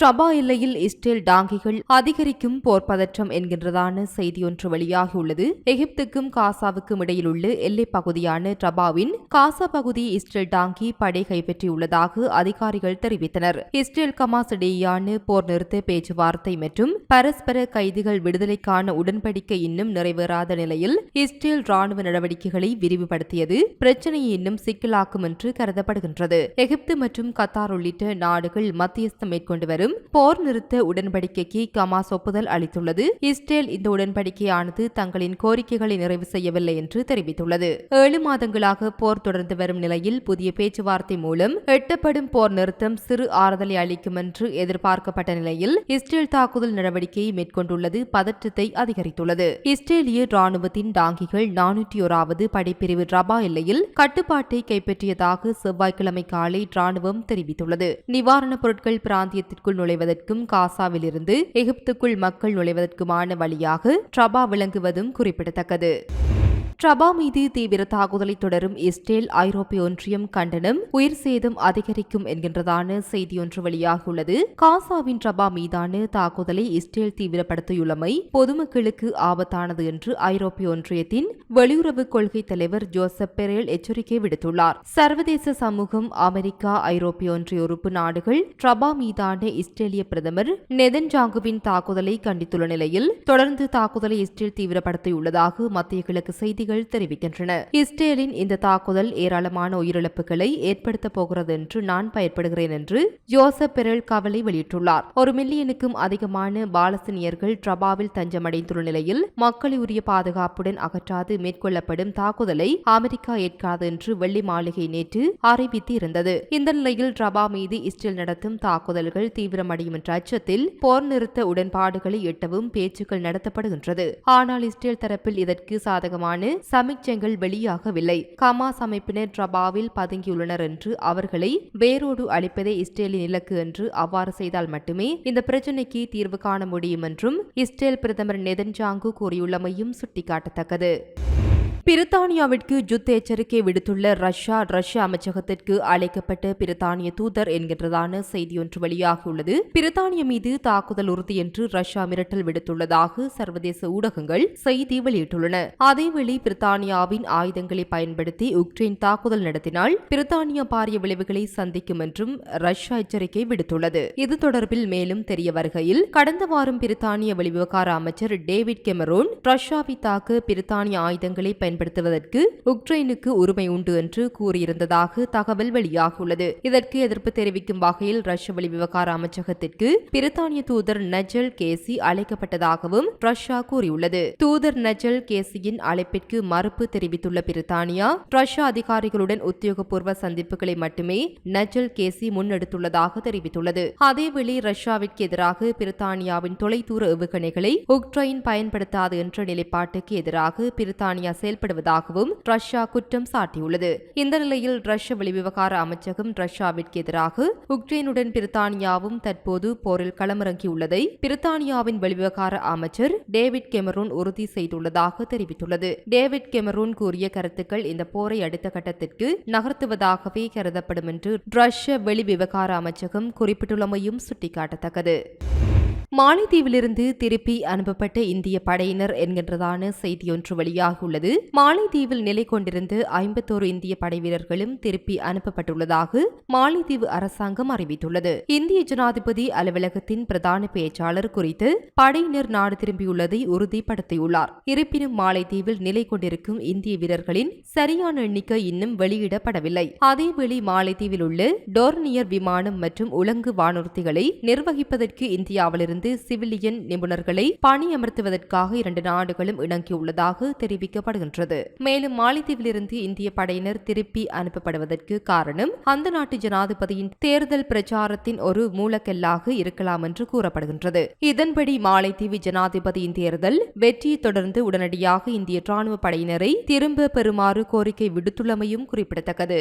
Rafah எல்லையில் Israel டாங்கிகள் அதிகரிக்கும் போர் பதற்றம் என்கின்றதான செய்தி ஒன்று வெளியாகியுள்ளது. எகிப்துக்கும் காசாவுக்கும் இடையில் உள்ள எல்லைப் பகுதியான ட்ரபாவின் காசா பகுதி இஸ்ரேல் டாங்கி படை கைப்பற்றியுள்ளதாக அதிகாரிகள் தெரிவித்தனர். இஸ்ரேல் கமாஸ் இடையேயான போர் நிறுத்த பேச்சுவார்த்தை மற்றும் பரஸ்பர கைதிகள் விடுதலைக்கான உடன்படிக்கை இன்னும் நிறைவேறாத நிலையில் இஸ்ரேல் ராணுவ நடவடிக்கைகளை விரிவுபடுத்தியது பிரச்சனையை இன்னும் சிக்கலாக்கும் என்று கருதப்படுகின்றது. எகிப்து மற்றும் கத்தார் உள்ளிட்ட நாடுகள் மத்தியஸ்தம் மேற்கொண்டு வரும் போர் நிறுத்த உடன்படிக்கைக்கு கமாஸ் ஒப்புதல் அளித்துள்ளது. இஸ்ரேல் இந்த உடன்படிக்கையானது தங்களின் கோரிக்கைகளை நிறைவு செய்யவில்லை என்று தெரிவித்துள்ளது. ஏழு மாதங்களாக போர் தொடர்ந்து வரும் நிலையில் புதிய பேச்சுவார்த்தை மூலம் எட்டப்படும் போர் நிறுத்தம் சிறு ஆறுதலை அளிக்கும் என்று எதிர்பார்க்கப்பட்ட நிலையில் இஸ்ரேல் தாக்குதல் நடவடிக்கையை மேற்கொண்டுள்ளது பதற்றத்தை அதிகரித்துள்ளது. இஸ்ரேலிய ராணுவத்தின் டாங்கிகள் நானூற்றி ஓராவது படைப்பிரிவு ரபா எல்லையில் கட்டுப்பாட்டை கைப்பற்றியதாக செவ்வாய்க்கிழமை காலை ராணுவம் தெரிவித்துள்ளது. நிவாரணப் பொருட்கள் பிராந்தியத்திற்குள் நுழைவதற்கும் காசாவிலிருந்து எகிப்துக்குள் மக்கள் நுழைவதற்குமான வழியாக ட்ரபா விளங்குவதும் குறிப்பிடத்தக்கது. ரபா மீது தீவிர தாக்குதலை தொடரும் இஸ்ரேல் ஐரோப்பிய ஒன்றியம் கண்டனம் உயிர் சேதம் அதிகரிக்கும் என்கின்றதான செய்தியொன்று வெளியாகியுள்ளது. காசாவின் ரபா மீதான தாக்குதலை இஸ்ரேல் தீவிரப்படுத்தியுள்ளமை பொதுமக்களுக்கு ஆபத்தானது என்று ஐரோப்பிய ஒன்றியத்தின் வெளியுறவு கொள்கை தலைவர் ஜோசப் பெரேல் எச்சரிக்கை விடுத்துள்ளார். சர்வதேச சமூகம் அமெரிக்கா ஐரோப்பிய ஒன்றிய உறுப்பு நாடுகள் ரபா மீதான இஸ்ரேலிய பிரதமர் நெதன்ஜாங்குவின் தாக்குதலை கண்டித்துள்ள நிலையில் தொடர்ந்து தாக்குதலை இஸ்ரேல் தீவிரப்படுத்தியுள்ளதாக மத்திய கிழக்கு செய்திகள் தெரிவிக்கின்றன இஸ்ரேலின் இந்த தாக்குதல் ஏராளமான உயிரிழப்புகளை ஏற்படுத்தப் போகிறது என்று நான் பயப்படுகிறேன் என்று ஜோசப் பெரல் கவலை வெளியிட்டுள்ளார். ஒரு மில்லியனுக்கும் அதிகமான பாலஸ்தீனியர்கள் ட்ரபாவில் தஞ்சமடைந்துள்ள நிலையில் மக்களை உரிய பாதுகாப்புடன் அகற்றாது மேற்கொள்ளப்படும் தாக்குதலை அமெரிக்கா ஏற்காது என்று வெள்ளி மாளிகை நேற்று அறிவித்து இருந்தது இந்த நிலையில் ட்ரபா மீது இஸ்ரேல் நடத்தும் தாக்குதல்கள் தீவிரமடையும் என்ற அச்சத்தில் போர் நிறுத்த உடன்பாடுகளை எட்டவும் பேச்சுக்கள் நடத்தப்படுகின்றது. ஆனால் இஸ்ரேல் தரப்பில் இதற்கு சாதகமான சமிக்ஞைகள் வெளியாகவில்லை. கமாஸ் அமைப்பினர் ட்ரபாவில் பதுங்கியுள்ளனர் என்று அவர்களை வேரோடு அளிப்பதே இஸ்ரேலின் இலக்கு என்று அவ்வாறு செய்தால் மட்டுமே இந்த பிரச்சினைக்கு தீர்வு காண முடியும் என்றும் இஸ்ரேல் பிரதமர் நெதன்ஜாங்கு கூறியுள்ளமையும் சுட்டிக்காட்டத்தக்கது. பிரித்தானியாவிற்கு யுத்த எச்சரிக்கை விடுத்துள்ள ரஷ்யா ரஷ்ய அமைச்சகத்திற்கு அழைக்கப்பட்ட பிரித்தானிய தூதர் என்கின்றதான செய்தியொன்று வெளியாகியுள்ளது. பிரித்தானிய மீது தாக்குதல் உறுதி என்று ரஷ்யா மிரட்டல் விடுத்துள்ளதாக சர்வதேச ஊடகங்கள் செய்தி வெளியிட்டுள்ளன. அதேவேளை பிரித்தானியாவின் ஆயுதங்களை பயன்படுத்தி உக்ரைன் தாக்குதல் நடத்தினால் பிரித்தானியா பாரிய விளைவுகளை சந்திக்கும் என்றும் ரஷ்யா எச்சரிக்கை விடுத்துள்ளது. இது தொடர்பில் மேலும் தெரிய வருகையில் கடந்த வாரம் பிரித்தானிய வெளிவிவகார அமைச்சர் டேவிட் கெமரோன் ரஷ்யாவை தாக்க பிரித்தானிய ஆயுதங்களை பயன்படுத்துவதற்கு உக்ரைனுக்கு உரிமை உண்டு என்று கூறியிருந்ததாக தகவல் வெளியாகியுள்ளது. இதற்கு எதிர்ப்பு தெரிவிக்கும் வகையில் ரஷ்ய வெளிவிவகார அமைச்சகத்திற்கு பிரித்தானிய தூதர் நஜல் கேசி அழைக்கப்பட்டதாகவும் ரஷ்யா கூறியுள்ளது. தூதர் நஜல் கேசியின் அழைப்பிற்கு மறுப்பு தெரிவித்துள்ள பிரித்தானியா ரஷ்ய அதிகாரிகளுடன் உத்தியோகபூர்வ சந்திப்புகளை மட்டுமே நஜல் கேசி முன்னெடுத்துள்ளதாக தெரிவித்துள்ளது. அதேவேளை ரஷ்யாவிற்கு எதிராக பிரித்தானியாவின் தொலைதூர ஏவுகணைகளை உக்ரைன் பயன்படுத்தாது என்ற நிலைப்பாட்டுக்கு எதிராக பிரித்தானியா செயல்பட செயல்படுவதாகவும் ரஷ்யா குற்றம் சாட்டியுள்ளது. இந்த நிலையில் ரஷ்ய வெளிவிவகார அமைச்சகம் ரஷ்யாவிற்கு எதிராக உக்ரைனுடன் பிரித்தானியாவும் தற்போது போரில் களமிறங்கியுள்ளதை பிரித்தானியாவின் வெளிவிவகார அமைச்சர் டேவிட் கெமரூன் உறுதி செய்துள்ளதாக தெரிவித்துள்ளது. டேவிட் கெமரூன் கூறிய கருத்துக்கள் இந்த போரை அடுத்த கட்டத்திற்கு நகர்த்துவதாகவே கருதப்படும் என்று ரஷ்ய வெளிவிவகார அமைச்சகம் குறிப்பிட்டுள்ளமையும் சுட்டிக்காட்டத்தக்கது. மாலைத்தீவிலிருந்து திருப்பி அனுப்பப்பட்ட இந்திய படையினர் என்கின்றதான செய்தியொன்று வெளியாகியுள்ளது. மாலைத்தீவில் நிலை கொண்டிருந்த ஐம்பத்தோரு இந்திய படை வீரர்களும் திருப்பி அனுப்பப்பட்டுள்ளதாக மாலைத்தீவு அரசாங்கம் அறிவித்துள்ளது. இந்திய ஜனாதிபதி அலுவலகத்தின் பிரதான பேச்சாளர் குறித்து படையினர் நாடு திரும்பியுள்ளதை உறுதிப்படுத்தியுள்ளார். இருப்பினும் மாலைத்தீவில் நிலை கொண்டிருக்கும் இந்திய வீரர்களின் சரியான எண்ணிக்கை இன்னும் வெளியிடப்படவில்லை. அதேவேளை மாலைத்தீவில் உள்ள டோர்னியர் விமானம் மற்றும் உலங்கு வானூர்திகளை நிர்வகிப்பதற்கு இந்தியாவிலிருந்து இருந்து சிவிலியன் நிபுணர்களை பணியமர்த்துவதற்காக இரண்டு நாடுகளும் இணங்கியுள்ளதாக தெரிவிக்கப்படுகின்றது. மேலும் மாலைத்தீவிலிருந்து இந்திய படையினர் திருப்பி அனுப்பப்படுவதற்கு காரணம் அந்த நாட்டு ஜனாதிபதியின் தேர்தல் பிரச்சாரத்தின் ஒரு மூலக்கல்லாக இருக்கலாம் என்று கூறப்படுகின்றது. இதன்படி மாலைத்தீவு ஜனாதிபதியின் தேர்தல் வெற்றியை தொடர்ந்து உடனடியாக இந்திய ராணுவ படையினரை திரும்ப பெறுமாறு கோரிக்கை விடுத்துள்ளமையும் குறிப்பிடத்தக்கது.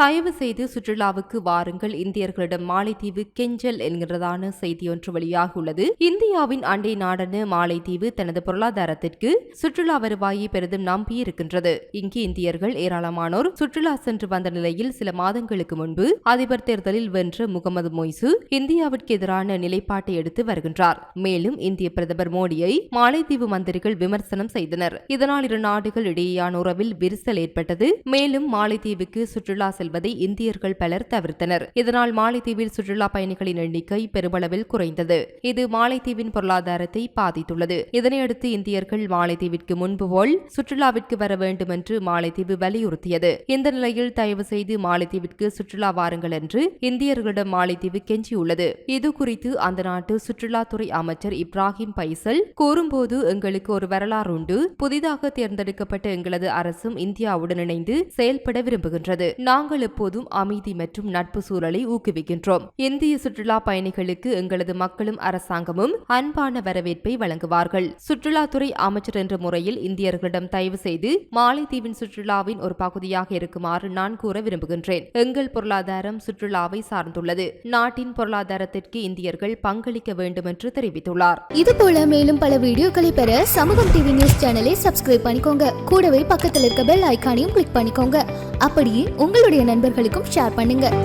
தயவு செய்து சுற்றுலாவுக்கு வாருங்கள். இந்தியர்களிடம் மாலைத்தீவு கெஞ்சல் என்கிறதான செய்தி ஒன்று வெளியாகியுள்ளது இந்தியாவின் அண்டை நாடான மாலைத்தீவு தனது பொருளாதாரத்திற்கு சுற்றுலா வருவாயை பெரிதும் நம்பியிருக்கின்றது. இங்கு இந்தியர்கள் ஏராளமானோர் சுற்றுலா சென்று வந்த நிலையில் சில மாதங்களுக்கு முன்பு அதிபர் தேர்தலில் வென்ற முகமது மொய்சு இந்தியாவிற்கு எதிரான நிலைப்பாட்டை எடுத்து வருகின்றார். மேலும் இந்திய பிரதமர் மோடியை மாலைத்தீவு மந்திரிகள் விமர்சனம் செய்தனர். இதனால் இரு நாடுகள் இடையேயான உறவில் விரிசல் ஏற்பட்டது. மேலும் மாலைத்தீவுக்கு சுற்றுலா செல்வதை இந்தியர்கள் பலர் தவிர்த்தனர். இதனால் மாலைத்தீவில் சுற்றுலா பயணிகளின் எண்ணிக்கை பெருமளவில் குறைந்தது. இது மாலைத்தீவின் பொருளாதாரத்தை பாதித்துள்ளது. இதனையடுத்து இந்தியர்கள் மாலைத்தீவிற்கு முன்பு போல் சுற்றுலாவிற்கு வர வேண்டும் என்று மாலைத்தீவு வலியுறுத்தியது. இந்த நிலையில் தயவு செய்து மாலைத்தீவிற்கு சுற்றுலா வாருங்கள் என்று இந்தியர்களிடம் மாலைத்தீவு கெஞ்சியுள்ளது. இது குறித்து அந்த நாட்டு சுற்றுலாத்துறை அமைச்சர் இப்ராஹிம் பைசல் கூறும்போது எங்களுக்கு ஒரு வரலாறு உண்டு புதிதாக தேர்ந்தெடுக்கப்பட்ட எங்களது அரசும் இந்தியாவுடன் இணைந்து செயல்பட விரும்புகின்றது. நாங்கள் எப்போதும் அமைதி மற்றும் நட்பு சூழலை ஊக்குவிக்கின்றோம். இந்திய சுற்றுலா பயணிகளுக்கு எங்களது மக்களும் அரசாங்கமும் அன்பான வரவேற்பை வழங்குவார்கள். சுற்றுலாத்துறை அமைச்சர் என்ற முறையில் இந்தியர்களிடம் தயவு செய்து மாலைத்தீவின் சுற்றுலாவின் ஒரு பகுதியாக இருக்குமாறு நான் கூற விரும்புகின்றேன். எங்கள் பொருளாதாரம் சுற்றுலாவை சார்ந்துள்ளது. நாட்டின் பொருளாதாரத்திற்கு இந்தியர்கள் பங்களிக்க வேண்டும் என்று தெரிவித்துள்ளார். இது போல மேலும் பல வீடியோக்களை பெற சமூகம் டிவி நியூஸ் சேனலை சப்ஸ்கிரைப் பண்ணிக்கோங்க. கூடவே பக்கத்தில் இருக்க பெல் ஐக்கானையும் கிளிக் பண்ணிக்கோங்க. அப்படியே உங்களுடைய நண்பர்களுக்கும் ஷேர் பண்ணுங்கள்